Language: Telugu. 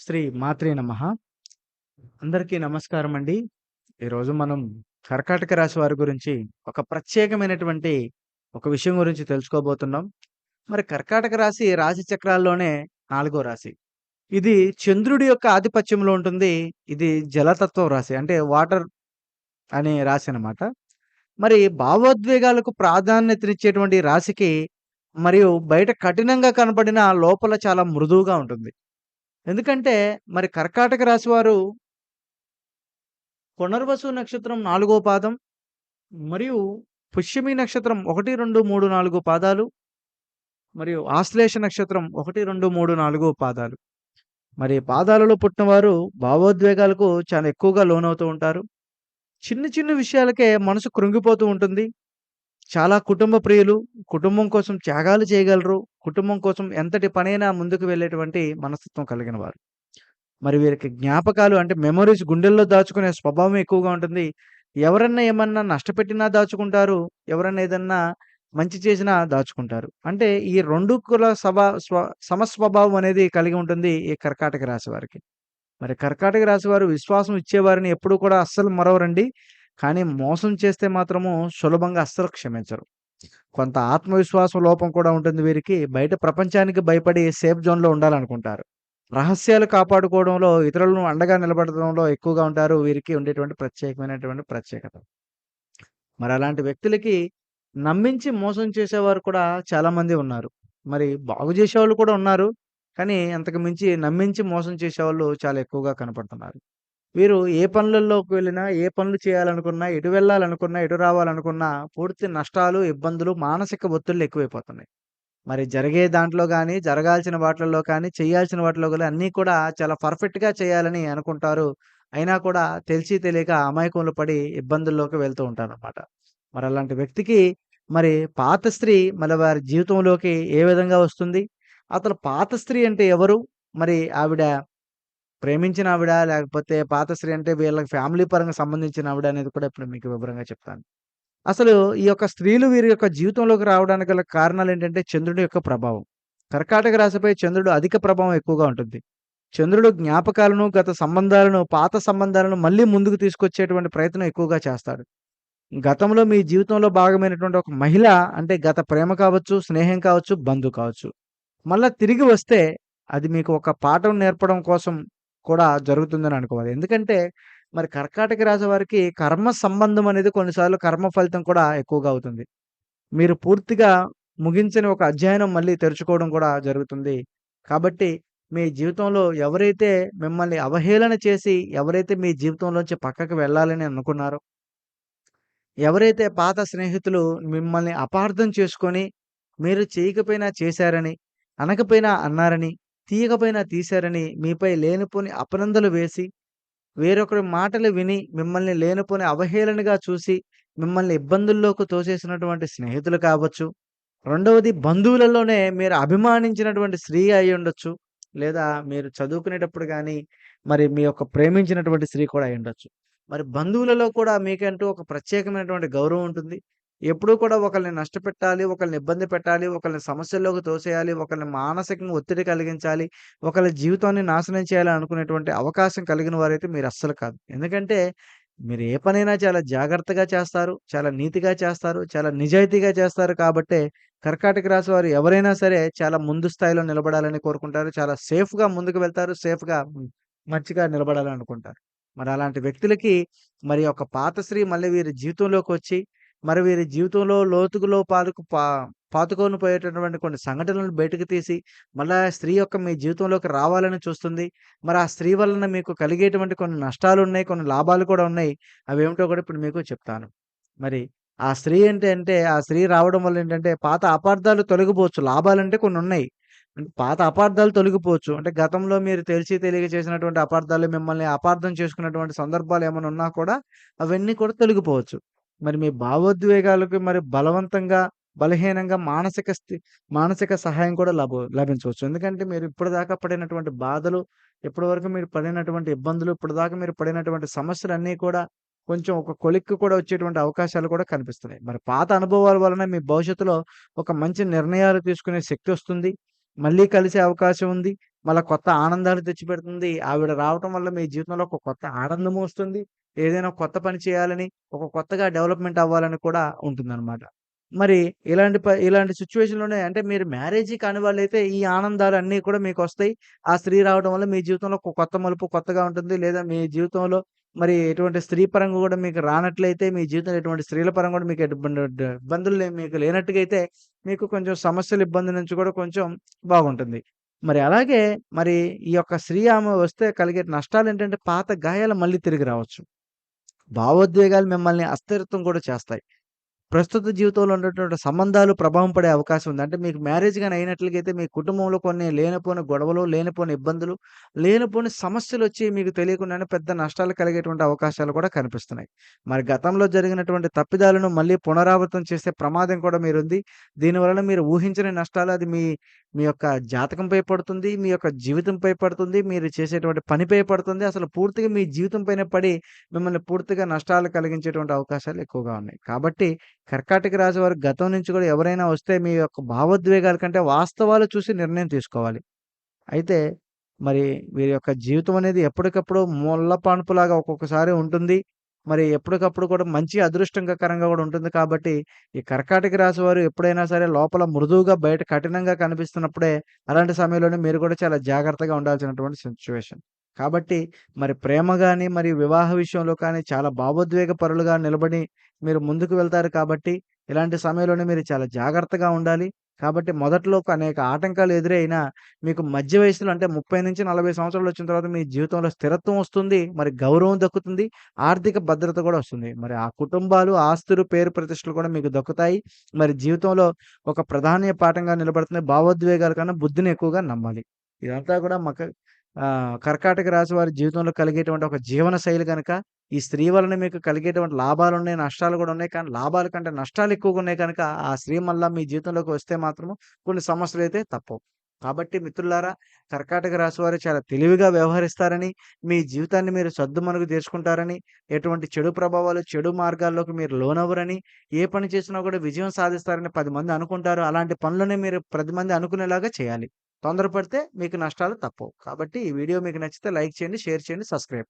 శ్రీ మాత్రే నమ అందరికీ నమస్కారం అండి. ఈరోజు మనం కర్కాటక రాశి వారి గురించి ఒక ప్రత్యేకమైనటువంటి ఒక విషయం గురించి తెలుసుకోబోతున్నాం. మరి కర్కాటక రాశి రాశి చక్రాల్లోనే నాలుగో రాశి. ఇది చంద్రుడి యొక్క ఆధిపత్యంలో ఉంటుంది. ఇది జలతత్వం రాశి. అంటే వాటర్ అనే రాశి అన్నమాట. మరి భావోద్వేగాలకు ప్రాధాన్యతనిచ్చేటువంటి రాశికి మరియు బయట కఠినంగా కనపడిన లోపల చాలా మృదువుగా ఉంటుంది. ఎందుకంటే మరి కర్కాటక రాశి వారు పునర్వసు నక్షత్రం నాలుగో పాదం మరియు పుష్యమి నక్షత్రం 1, 2, 3, 4 పాదాలు మరియు ఆశ్లేష నక్షత్రం 1, 2, 3, 4 పాదాలు. మరి పాదాలలో పుట్టినవారు భావోద్వేగాలకు చాలా ఎక్కువగా లోనవుతూ ఉంటారు. చిన్న చిన్న విషయాలకే మనసు కృంగిపోతూ ఉంటుంది. చాలా కుటుంబ ప్రియులు. కుటుంబం కోసం త్యాగాలు చేయగలరు. కుటుంబం కోసం ఎంతటి పనైనా ముందుకు వెళ్ళేటువంటి మనస్తత్వం కలిగిన వారు. మరి వీరికి జ్ఞాపకాలు అంటే మెమరీస్ గుండెల్లో దాచుకునే స్వభావం ఎక్కువగా ఉంటుంది. ఎవరన్నా ఏమన్నా నష్టపెట్టినా దాచుకుంటారు. ఎవరన్నా ఏదన్నా మంచి చేసినా దాచుకుంటారు. అంటే ఈ రెండు కుల సభ స్వ సమస్వభావం అనేది కలిగి ఉంటుంది ఈ కర్కాటక రాశి వారికి. మరి కర్కాటక రాశి వారు విశ్వాసం ఇచ్చేవారిని ఎప్పుడూ కూడా అస్సలు మరవరండి. కానీ మోసం చేస్తే మాత్రము సులభంగా అస్సలు క్షమించరు. కొంత ఆత్మవిశ్వాసం లోపం కూడా ఉంటుంది వీరికి. బయట ప్రపంచానికి భయపడి సేఫ్ జోన్‌లో ఉండాలనుకుంటారు. రహస్యాలు కాపాడుకోవడంలో, ఇతరులను అండగా నిలబడడంలో ఎక్కువగా ఉంటారు. వీరికి ఉండేటువంటి ప్రత్యేకమైనటువంటి ప్రత్యేకత. మరి అలాంటి వ్యక్తులకి నమ్మించి మోసం చేసేవారు కూడా చాలామంది ఉన్నారు. మరి బాగు చేసేవాళ్ళు కూడా ఉన్నారు. కానీ అంతకు మించి నమ్మించి మోసం చేసేవాళ్ళు చాలా ఎక్కువగా కనపడుతున్నారు. వీరు ఏ పనులలోకి వెళ్ళినా, ఏ పనులు చేయాలనుకున్నా, ఎటు వెళ్ళాలనుకున్నా, ఎటు రావాలనుకున్నా పూర్తి నష్టాలు, ఇబ్బందులు, మానసిక ఒత్తిళ్ళు ఎక్కువైపోతున్నాయి. మరి జరిగే దాంట్లో కానీ జరగాల్సిన వాటిల్లో కానీ, చేయాల్సిన వాటిలో కానీ అన్నీ కూడా చాలా పర్ఫెక్ట్‌గా చేయాలని అనుకుంటారు. అయినా కూడా తెలిసి తెలియక అమాయకంలో పడి ఇబ్బందుల్లోకి వెళ్తూ ఉంటారనమాట. మరి అలాంటి వ్యక్తికి మరి పాత స్త్రీ మళ్ళీ వారి జీవితంలోకి ఏ విధంగా వస్తుంది? అతను పాత స్త్రీ అంటే ఎవరు? మరి ఆవిడ ప్రేమించిన ఆవిడ? లేకపోతే పాత స్త్రీ అంటే వీళ్ళకి ఫ్యామిలీ పరంగా సంబంధించిన ఆవిడ అనేది కూడా ఇప్పుడు మీకు వివరంగా చెప్తాను. అసలు ఈ యొక్క స్త్రీలు వీరి యొక్క జీవితంలోకి రావడానికి గల కారణాలు ఏంటంటే చంద్రుడి యొక్క ప్రభావం. కర్కాటక రాశిపై చంద్రుడు అధిక ప్రభావం ఎక్కువగా ఉంటుంది. చంద్రుడు జ్ఞాపకాలను, గత సంబంధాలను, పాత సంబంధాలను మళ్ళీ ముందుకు తీసుకొచ్చేటువంటి ప్రయత్నం ఎక్కువగా చేస్తాడు. గతంలో మీ జీవితంలో భాగమైనటువంటి ఒక మహిళ అంటే గత ప్రేమ కావచ్చు, స్నేహం కావచ్చు, బంధువు కావచ్చు. మళ్ళా తిరిగి వస్తే అది మీకు ఒక పాఠం నేర్పడం కోసం కూడా జరుగుతుందని అనుకోవాలి. ఎందుకంటే మరి కర్కాటక రాశి వారికి కర్మ సంబంధం అనేది కొన్నిసార్లు కర్మ ఫలితం కూడా ఎక్కువగా అవుతుంది. మీరు పూర్తిగా ముగించని ఒక అధ్యయనం మళ్ళీ తెరుచుకోవడం కూడా జరుగుతుంది. కాబట్టి మీ జీవితంలో ఎవరైతే మిమ్మల్ని అవహేళన చేసి, ఎవరైతే మీ జీవితంలోంచి పక్కకు వెళ్ళాలని అనుకున్నారో ఎవరైతే పాత స్నేహితులు మిమ్మల్ని అపార్థం చేసుకొని, మీరు చేయకపోయినా చేశారని, అనకపోయినా అన్నారని, తీయకపోయినా తీశారని, మీపై లేనిపోని అపనందలు వేసి, వేరొకరి మాటలు విని, మిమ్మల్ని లేనిపోని అవహేళనగా చూసి, మిమ్మల్ని ఇబ్బందుల్లోకి తోసేసినటువంటి స్నేహితులు కావచ్చు. రెండవది బంధువులలోనే మీరు అభిమానించినటువంటి స్త్రీ అయి ఉండొచ్చు లేదా మీరు చదువుకునేటప్పుడు కానీ మరి మీ యొక్క ప్రేమించినటువంటి స్త్రీ కూడా అయ్యుండొచ్చు. మరి బంధువులలో కూడా మీకంటూ ఒక ప్రత్యేకమైనటువంటి గౌరవం ఉంటుంది. ఎప్పుడూ కూడా ఒకరిని నష్టపెట్టాలి, ఒకరిని ఇబ్బంది పెట్టాలి, ఒకరిని సమస్యల్లోకి తోసేయాలి, ఒకరిని మానసికంగా ఒత్తిడి కలిగించాలి, ఒకరి జీవితాన్ని నాశనం చేయాలి అనుకునేటువంటి అవకాశం కలిగిన వారైతే మీరు అస్సలు కాదు. ఎందుకంటే మీరు ఏ పనైనా చాలా జాగ్రత్తగా చేస్తారు, చాలా నీతిగా చేస్తారు, చాలా నిజాయితీగా చేస్తారు కాబట్టే కర్కాటక రాశి వారు ఎవరైనా సరే చాలా ముందు స్థాయిలో నిలబడాలని కోరుకుంటారు. చాలా సేఫ్‌గా ముందుకు వెళ్తారు. సేఫ్‌గా మంచిగా నిలబడాలని అనుకుంటారు. మరి అలాంటి వ్యక్తులకి మరి ఒక పాత స్త్రీ మళ్ళీ వీరి జీవితంలోకి వచ్చి మరి వీరి జీవితంలో లోతుకులో పాతుకు పా పాతుకొని పోయేటటువంటి కొన్ని సంఘటనలను బయటకు తీసి, మళ్ళా ఆ స్త్రీ యొక్క మీ జీవితంలోకి రావాలని చూస్తుంది. మరి ఆ స్త్రీ వలన మీకు కలిగేటువంటి కొన్ని నష్టాలు ఉన్నాయి కొన్ని లాభాలు కూడా ఉన్నాయి. అవి ఏమిటో కూడా ఇప్పుడు మీకు చెప్తాను. మరి ఆ స్త్రీ ఏంటి అంటే, ఆ స్త్రీ రావడం వల్ల ఏంటంటే పాత అపార్థాలు తొలగిపోవచ్చు. లాభాలంటే కొన్నున్నాయి. అంటే పాత అపార్థాలు తొలగిపోవచ్చు. అంటే గతంలో మీరు తెలిసి తెలియక చేసినటువంటి అపార్థాలు, మిమ్మల్ని అపార్థం చేసుకున్నటువంటి సందర్భాలు ఏమైనా ఉన్నా కూడా అవన్నీ కూడా తొలగిపోవచ్చు. మరి మీ భావోద్వేగాలకు మరి బలవంతంగా, బలహీనంగా మానసిక స్థి మానసిక సహాయం కూడా లభ లభించవచ్చు. ఎందుకంటే మీరు ఇప్పటిదాకా పడినటువంటి బాధలు, ఇప్పటివరకు మీరు పడినటువంటి ఇబ్బందులు, ఇప్పటిదాకా మీరు పడినటువంటి సమస్యలు అన్నీ కూడా కొంచెం ఒక కొలిక్కి కూడా వచ్చేటువంటి అవకాశాలు కూడా కనిపిస్తున్నాయి. మరి పాత అనుభవాల వలన మీ భవిష్యత్తులో ఒక మంచి నిర్ణయాలు తీసుకునే శక్తి వస్తుంది మళ్ళీ కలిసే అవకాశం ఉంది. మళ్ళీ కొత్త ఆనందాలు తెచ్చిపెడుతుంది. ఆవిడ రావటం వల్ల మీ జీవితంలో ఒక కొత్త ఆనందము వస్తుంది. ఏదైనా కొత్త పని చేయాలని, ఒక కొత్తగా డెవలప్‌మెంట్ అవ్వాలని కూడా ఉంటుందన్నమాట మరి ఇలాంటి ప ఇలాంటి సిచ్యువేషన్లోనే అంటే మీరు మ్యారేజీ కాని వాళ్ళైతే ఈ ఆనందాలు అన్నీ కూడా మీకు వస్తాయి ఆ స్త్రీ రావడం వల్ల మీ జీవితంలో ఒక కొత్త మలుపు కొత్తగా ఉంటుంది. లేదా మీ జీవితంలో మరి ఎటువంటి స్త్రీ పరంగా కూడా మీకు రానట్లయితే మీ జీవితంలో ఎటువంటి స్త్రీల పరంగా కూడా మీకు ఇబ్బంది ఇబ్బందులు మీకు లేనట్టుగా అయితే మీకు కొంచెం సమస్యలు ఇబ్బంది నుంచి కూడా కొంచెం బాగుంటుంది. మరి అలాగే మరి ఈ యొక్క స్త్రీ ఆమె వస్తే కలిగే నష్టాలు ఏంటంటే పాత గాయాలు మళ్ళీ తిరిగి రావచ్చు. భావోద్వేగాలు మిమ్మల్ని అస్థిరత్వం కూడా చేస్తాయి. ప్రస్తుత జీవితంలో ఉన్నటువంటి సంబంధాలు ప్రభావం పడే అవకాశం ఉంది. అంటే మీకు మ్యారేజ్ కానీ అయినట్లయితే మీ కుటుంబంలో కొన్ని లేనిపోని గొడవలు, లేనిపోని ఇబ్బందులు, లేనిపోని సమస్యలు వచ్చి మీకు తెలియకుండానే పెద్ద నష్టాలు కలిగేటువంటి అవకాశాలు కూడా కనిపిస్తున్నాయి. మరి గతంలో జరిగినటువంటి తప్పిదాలను మళ్ళీ పునరావృతం చేసే ప్రమాదం కూడా మీరుంది. దీనివలన మీరు ఊహించని నష్టాలు అది మీ మీ యొక్క జాతకంపై పడుతుంది. మీ యొక్క జీవితంపై పడుతుంది. మీరు చేసేటువంటి పనిపై పడుతుంది. అసలు పూర్తిగా మీ జీవితం పైన పడి మిమ్మల్ని పూర్తిగా నష్టాలు కలిగించేటువంటి అవకాశాలు ఎక్కువగా ఉన్నాయి. కాబట్టి కర్కాటక రాశి వారు గతం నుంచి కూడా ఎవరైనా వస్తే మీ యొక్క భావోద్వేగాల కంటే వాస్తవాలు చూసి నిర్ణయం తీసుకోవాలి. అయితే మరి వీరి యొక్క జీవితం అనేది ఎప్పటికప్పుడు ముళ్ళ పాన్పులాగా ఒక్కొక్కసారి ఉంటుంది. మరి ఎప్పటికప్పుడు కూడా మంచి అదృష్టంకరంగా కూడా ఉంటుంది కాబట్టి ఈ కర్కాటక రాశి వారు ఎప్పుడైనా సరే లోపల మృదువుగా బయట కఠినంగా కనిపిస్తున్నప్పుడే అలాంటి సమయంలోనే మీరు కూడా చాలా జాగ్రత్తగా ఉండాల్సినటువంటి సిచ్యువేషన్ కాబట్టి మరి ప్రేమ కానీ మరియు వివాహ విషయంలో కానీ చాలా భావోద్వేగ పరులుగా నిలబడి మీరు ముందుకు వెళ్తారు కాబట్టి ఇలాంటి సమయంలోనే మీరు చాలా జాగ్రత్తగా ఉండాలి. కాబట్టి మొదట్లో అనేక ఆటంకాలు ఎదురైనా మీకు మధ్య వయసులో అంటే ముప్పై నుంచి నలభై సంవత్సరాలు వచ్చిన తర్వాత మీ జీవితంలో స్థిరత్వం వస్తుంది. మరి గౌరవం దక్కుతుంది. ఆర్థిక భద్రత కూడా వస్తుంది. మరి ఆ కుటుంబాలు, ఆస్తులు, పేరు ప్రతిష్టలు కూడా మీకు దక్కుతాయి. మరి జీవితంలో ఒక ప్రధాన పాఠంగా నిలబడుతుంది. భావోద్వేగాల కన్నా బుద్ధిని ఎక్కువగా నమ్మాలి. ఇదంతా కూడా మక కర్కాటక రాశి వారి జీవితంలో కలిగేటువంటి ఒక జీవన శైలి కనుక ఈ స్త్రీ వలన మీకు కలిగేటువంటి లాభాలున్నాయి, నష్టాలు కూడా ఉన్నాయి. కానీ లాభాల కంటే నష్టాలు ఎక్కువగా ఉన్నాయి కనుక ఆ స్త్రీ మళ్ళా మీ జీవితంలోకి వస్తే మాత్రము కొన్ని సమస్యలు అయితే తప్పవు. కాబట్టి మిత్రులారా కర్కాటక రాశి వారు చాలా తెలివిగా వ్యవహరిస్తారని, మీ జీవితాన్ని మీరు సద్దుమనుగు తీర్చుకుంటారని, ఎటువంటి చెడు ప్రభావాలు, చెడు మార్గాల్లోకి మీరు లోనవ్వరని, ఏ పని చేసినా కూడా విజయం సాధిస్తారని పది మంది అనుకుంటారు. అలాంటి పనులనే మీరు పది మంది అనుకునేలాగా చేయాలి. తొందరపడితే మీకు నష్టాలు తప్పవు. కాబట్టి ఈ వీడియో మీకు నచ్చితే లైక్ చేయండి, షేర్ చేయండి, సబ్స్క్రైబ్